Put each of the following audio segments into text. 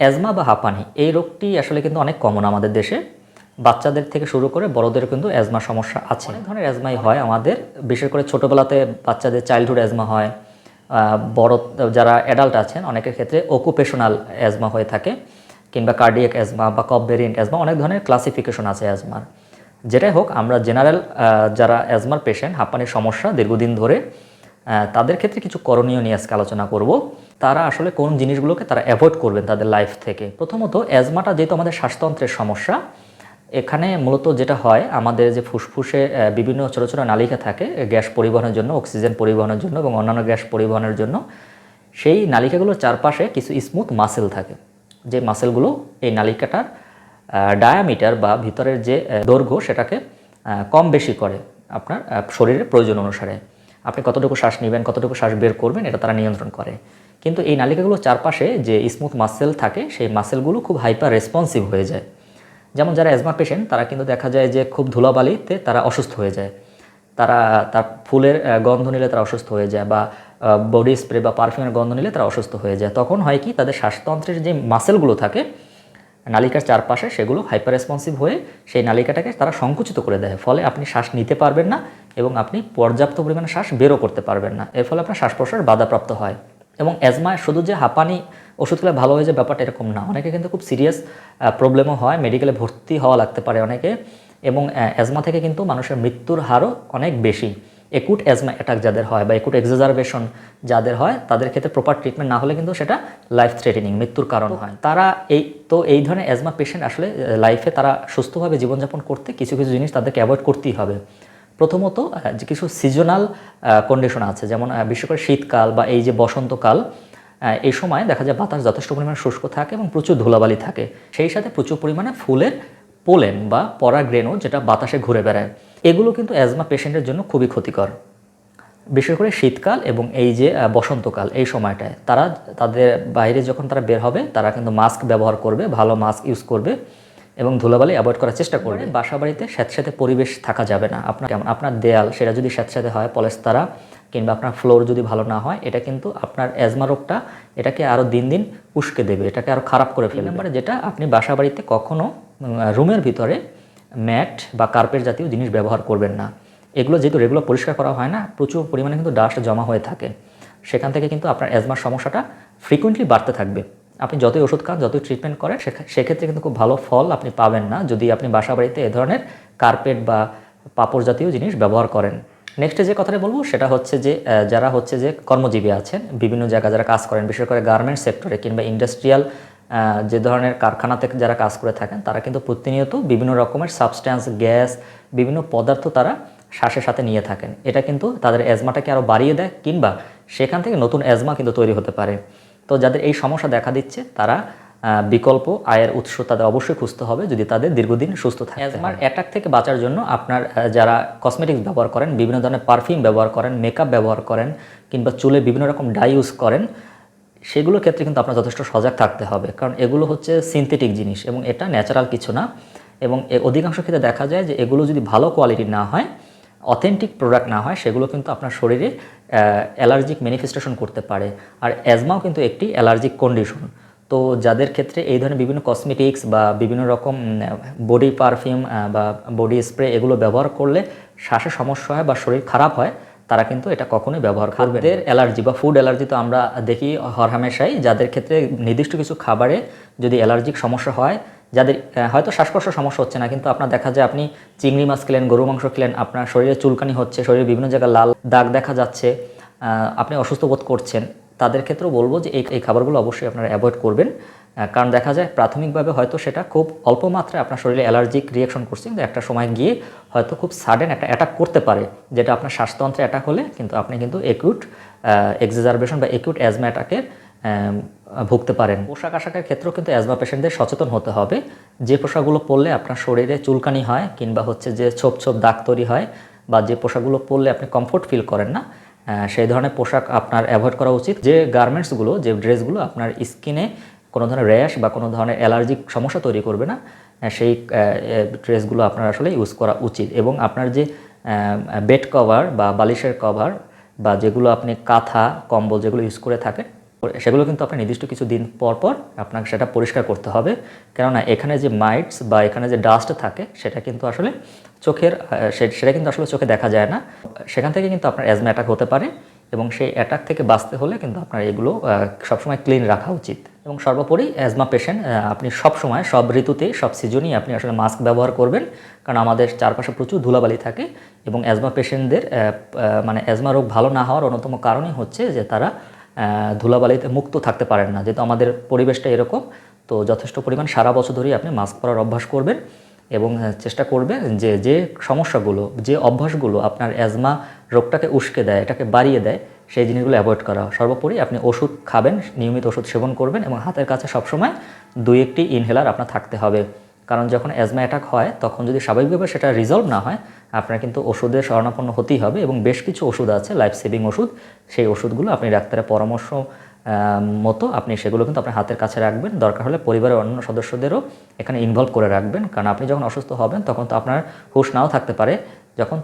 Asthma বা হাঁপানি, এই রোগটি আসলে কিন্তু অনেক কমন আমাদের দেশে। বাচ্চাদের থেকে শুরু করে বড়দের কিন্তু অ্যাজমা সমস্যা আছে। অনেক ধরনের অ্যাজমাই হয় আমাদের, বিশেষ করে ছোটোবেলাতে বাচ্চাদের চাইল্ডহুড অ্যাজমা হয়। বড় যারা অ্যাডাল্ট আছেন, অনেকের ক্ষেত্রে অকুপেশনাল অ্যাজমা হয়ে থাকে, কিংবা কার্ডিয়াক অ্যাজমা বা কব ভেরিয়েন্ট অ্যাজমা, অনেক ধরনের ক্লাসিফিকেশন আছে অ্যাজমার। যেটাই হোক, আমরা জেনারেল যারা অ্যাজমার পেশেন্ট হাঁপানির সমস্যা দীর্ঘদিন ধরে তাদের ক্ষেত্রে কিছু করণীয় নিয়ে আজকে আলোচনা করব। তারা আসলে কোন জিনিসগুলোকে তারা অ্যাভয়েড করবেন তাদের লাইফ থেকে। প্রথমত অ্যাজমাটা যেহেতু আমাদের শ্বাসতন্ত্রের সমস্যা, এখানে মূলত যেটা হয়, আমাদের যে ফুসফুসে বিভিন্ন ছোটো ছোটো নালিকা থাকে, গ্যাস পরিবহনের জন্য অক্সিজেন পরিবহনের জন্য এবং অন্যান্য গ্যাস পরিবহনের জন্য, সেই নালিকাগুলোর চারপাশে কিছু স্মুথ মাসেল থাকে। যে মাসেলগুলো এই নালিকাটার ডায়ামিটার বা ভিতরের যে দৈর্ঘ্য সেটাকে কম বেশি করে আপনার শরীরের প্রয়োজন অনুসারে। আপনি কতটুকু শ্বাস নেবেন, কতটুকু শ্বাস বের করবেন, এটা তারা নিয়ন্ত্রণ করে। কিন্তু এই নালিকাগুলোর চারপাশে যে স্মুথ মাসেল থাকে, সেই মাসেলগুলো খুব হাইপার রেসপন্সিভ হয়ে যায়। যেমন যারা অ্যাজমা পেশেন্ট তারা কিন্তু দেখা যায় যে খুব ধুলাবালিতে তারা অসুস্থ হয়ে যায়। তারা, তার ফুলের গন্ধ নিলে তারা অসুস্থ হয়ে যায় বা বডি স্প্রে বা পারফিউমের গন্ধ নিলে তারা অসুস্থ হয়ে যায়। তখন হয় কি, তাদের শ্বাসতন্ত্রের যে মাসেলগুলো থাকে, নালিকার চারপাশে সেগুলো হাইপার রেসপন্সিভ হয়ে সেই নালিকাটাকে তারা সংকুচিত করে দেয়। ফলে আপনি শ্বাস নিতে পারবেন না এবং আপনি পর্যাপ্ত পরিমাণে শ্বাস বেরও করতে পারবেন না। এর ফলে আপনার শ্বাস প্রশ্বাস বাধাপ্রাপ্ত হয় এবং অ্যাজমা শুধু যে হাঁপানি ওষুধ খেলে ভালো হয়ে যায় ব্যাপারটা এরকম না। অনেকে কিন্তু খুব সিরিয়াস প্রবলেমও হয় মেডিকেলে ভর্তি হওয়া লাগতে পারে অনেকে এবং অ্যাজমা থেকে কিন্তু মানুষের মৃত্যুর হারও অনেক বেশি। একুট অ্যাজমা অ্যাটাক যাদের হয় বা একুট এক্সাজারবেশন যাদের হয়, তাদের ক্ষেত্রে প্রপার ট্রিটমেন্ট না হলে কিন্তু সেটা লাইফ থ্রেটেনিং মৃত্যুর কারণ হয়। তারা এই, তো এই ধরনের অ্যাজমা পেশেন্ট আসলে লাইফে তারা সুস্থভাবে জীবনযাপন করতে কিছু কিছু জিনিস তাদেরকে অ্যাভয়েড করতেই হবে। প্রথমত যে কিছু সিজনাল কন্ডিশন আছে, যেমন বিশেষ করে শীতকাল বা এই যে বসন্তকাল এই সময় দেখা যায় বাতাস যথেষ্ট পরিমাণে শুষ্ক থাকে এবং প্রচুর ধুলাবালি থাকে। সেই সাথে প্রচুর পরিমাণে ফুলের পোলেন বা পরাগ্রেণু যেটা বাতাসে ঘুরে বেড়ায়। এগুলো কিন্তু অ্যাজমা পেশেন্টের জন্য খুবই ক্ষতিকর। বিশেষ করে শীতকাল এবং এই যে বসন্তকাল, এই সময়টায়, তারা তাদের বাইরে যখন তারা বের হবে, তারা কিন্তু মাস্ক ব্যবহার করবে, ভালো মাস্ক ইউজ করবে। এবং ধুলাবালি অ্যাভয়েড করার চেষ্টা করবে বাসা বাড়িতে স্যাঁতস্যাঁতে পরিবেশ থাকা যাবে না। আপনার কেমন আপনার দেয়াল সেটা যদি স্যাঁতস্যাঁতে হয় পলেস্তারা কিংবা আপনার ফ্লোর যদি ভালো না হয় এটা কিন্তু আপনার অ্যাজমা রোগটা এটাকে আরও দিন দিন উস্কে দেবে এটাকে আরও খারাপ করে ফেলবে। মানে যেটা আপনি বাসা বাড়িতে কখনও রুমের ভিতরে ম্যাট বা কার্পেট জাতীয় জিনিস ব্যবহার করবেন না। এগুলো যেহেতু রেগুলার পরিষ্কার করা হয় না প্রচুর পরিমাণে কিন্তু ডাস্ট জমা হয়ে থাকে। সেখান থেকে কিন্তু আপনার অ্যাজমার সমস্যাটা ফ্রিকুয়েন্টলি বাড়তে থাকবে। আপনি যতই ওষুধ খান, যতই ট্রিটমেন্ট করেন সেক্ষেত্রে কিন্তু খুব ভালো ফল আপনি পাবেন না যদি আপনি বাসা বাড়িতে এ ধরনের কার্পেট বা পাপড় জাতীয় জিনিস ব্যবহার করেন। নেক্সটে যে কথাটা বলব, সেটা হচ্ছে যে যারা হচ্ছে যে কর্মজীবী আছেন, বিভিন্ন জায়গায় যারা কাজ করেন, বিশেষ করে গার্মেন্টস সেক্টরে কিংবা ইন্ডাস্ট্রিয়াল যে ধরনের কারখানাতে যারা কাজ করে থাকেন, তারা কিন্তু প্রতিনিয়ত বিভিন্ন রকমের সাবস্ট্যান্স গ্যাস বিভিন্ন পদার্থ তারা শ্বাসের সাথে নিয়ে থাকেন। এটা কিন্তু তাদের অ্যাজমাটাকে আরও বাড়িয়ে দেয় কিংবা সেখান থেকে নতুন অ্যাজমা কিন্তু তৈরি হতে পারে। তো যাদের এই সমস্যা দেখা দিচ্ছে, তারা বিকল্প আয়ের উৎস তাদের অবশ্যই খুঁজতে হবে যদি তাদের দীর্ঘদিন সুস্থ থাকে অ্যাজমার অ্যাটাক থেকে বাঁচার জন্য আপনার যারা কসমেটিক্স ব্যবহার করেন, বিভিন্ন ধরনের পারফিউম ব্যবহার করেন মেকআপ ব্যবহার করেন, কিংবা চুলে বিভিন্ন রকম ডাই ইউজ করেন, সেগুলোর ক্ষেত্রে কিন্তু আপনার যথেষ্ট সজাগ থাকতে হবে। কারণ এগুলো হচ্ছে সিনথেটিক জিনিস এবং এটা ন্যাচারাল কিছু না এবং অধিকাংশ ক্ষেত্রে দেখা যায় যে এগুলো যদি ভালো কোয়ালিটির না হয় অথেন্টিক প্রোডাক্ট না হয়, সেগুলো কিন্তু আপনার শরীরে অ্যালার্জিক ম্যানিফেস্টেশন করতে পারে। আর অ্যাজমাও কিন্তু একটি অ্যালার্জিক কন্ডিশন তো যাদের ক্ষেত্রে এই ধরনের বিভিন্ন কসমেটিক্স বা বিভিন্ন রকম বডি পারফিউম বা বডি স্প্রে এগুলো ব্যবহার করলে শ্বাসের সমস্যা হয় বা শরীর খারাপ হয়, তারা কিন্তু এটা কখনোই ব্যবহার করবে খাদ্যের অ্যালার্জি বা ফুড অ্যালার্জি তো আমরা দেখি হরহামেশাই। যাদের ক্ষেত্রে নির্দিষ্ট কিছু খাবারে যদি অ্যালার্জিক সমস্যা হয় যাদের হয়তো শ্বাসকষ্ট সমস্যা হচ্ছে না, কিন্তু আপনার দেখা যায় আপনি চিংড়ি মাছ খেলেন গরু মাংস খেলেন, আপনার শরীরে চুলকানি হচ্ছে, শরীরে বিভিন্ন জায়গায় লাল দাগ দেখা যাচ্ছে আপনি অসুস্থ বোধ করছেন, তাদের ক্ষেত্রেও বলব যে এই খাবারগুলো অবশ্যই আপনারা অ্যাভয়েড করবেন। কারণ দেখা যায় প্রাথমিকভাবে হয়তো সেটা খুব অল্প মাত্রায় আপনার শরীরে অ্যালার্জিক রিয়াকশন করছে, কিন্তু একটা সময় গিয়ে হয়তো খুব সাডেন একটা অ্যাটাক করতে পারে, যেটা আপনার শ্বাসতন্ত্রে অ্যাটাক হলে কিন্তু আপনি কিন্তু একিউট এক্সাজারবেশন বা একিউট অ্যাজমা অ্যাটাকের ভুগতে পারেন। পোশাক আশাকের ক্ষেত্রেও কিন্তু অ্যাজমা পেশেন্টদের সচেতন হতে হবে। যে পোশাকগুলো পরলে আপনার শরীরে চুলকানি হয় কিংবা হচ্ছে যে ছোপ ছোপ দাগ তৈরি হয় বা যে পোশাকগুলো পরলে আপনি কমফোর্ট ফিল করেন না সেই ধরনের পোশাক আপনার অ্যাভয়েড করা উচিত। যে গার্মেন্টসগুলো যে ড্রেসগুলো আপনার স্কিনে কোনো ধরনের র্যাশ বা কোনো ধরনের অ্যালার্জিক সমস্যা তৈরি করবে না সেই ড্রেসগুলো আপনার আসলে ইউজ করা উচিত। এবং আপনার যে বেড কভার বা বালিশের কভার বা যেগুলো আপনি কাঁথা, কম্বল যেগুলো ইউজ করে থাকেন সেগুলো কিন্তু আপনার নির্দিষ্ট কিছু দিন পর পর আপনাকে সেটা পরিষ্কার করতে হবে। কেননা এখানে যে মাইটস বা এখানে যে ডাস্ট থাকে, সেটা কিন্তু আসলে চোখের সেটা কিন্তু আসলে চোখে দেখা যায় না। সেখান থেকে কিন্তু আপনার অ্যাজমা অ্যাটাক হতে পারে এবং সেই অ্যাটাক থেকে বাঁচতে হলে কিন্তু আপনার এগুলো সবসময় ক্লিন রাখা উচিত। এবং সর্বোপরি অ্যাজমা পেশেন্ট আপনি সব সময় সব ঋতুতেই সব সিজনই আপনি আসলে মাস্ক ব্যবহার করবেন। কারণ আমাদের চারপাশে প্রচুর ধুলাবালি থাকে এবং অ্যাজমা পেশেন্টদের মানে অ্যাজমা রোগ ভালো না হওয়ার অন্যতম কারণই হচ্ছে যে তারা ধুলাবালিতে মুক্ত থাকতে পারেন না। যেহেতু আমাদের পরিবেশটা এরকম, তো যথেষ্ট পরিমাণ সারা বছর ধরেই আপনি মাস্ক পরার অভ্যাস করবেন এবং চেষ্টা করবেন যে যে সমস্যাগুলো, যে অভ্যাসগুলো আপনার অ্যাজমা রোগটাকে উস্কে দেয়, এটাকে বাড়িয়ে দেয়, সেই জিনিসগুলো অ্যাভয়েড করা। সর্বোপরি আপনি ওষুধ খাবেন, নিয়মিত ওষুধ সেবন করবেন এবং হাতের কাছে সবসময় দুই একটি ইনহেলার আপনার থাকতে হবে। কারণ যখন অ্যাজমা অ্যাটাক হয়, তখন যদি স্বাভাবিকভাবে সেটা রিজলভ না হয়, আপনার কিন্তু ওষুধের শরণাপন্ন হতেই হবে এবং বেশ কিছু ওষুধ আছে লাইফ সেভিং ওষুধ। সেই ওষুধগুলো আপনি ডাক্তারের পরামর্শ মতো আপনি সেগুলো কিন্তু আপনার হাতের কাছে রাখবেন। দরকার হলে পরিবারের অন্য সদস্যদেরও এখানে ইনভলভ করে রাখবেন। কারণ আপনি যখন অসুস্থ হবেন, তখন তো আপনার হুঁশ নাও থাকতে পারে। যখন,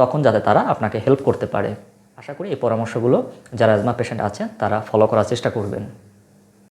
তখন যাতে তারা আপনাকে হেল্প করতে পারে। আশা করি এই পরামর্শগুলো, যারা অ্যাজমা পেশেন্ট আছেন, তারা ফলো করার চেষ্টা করবেন।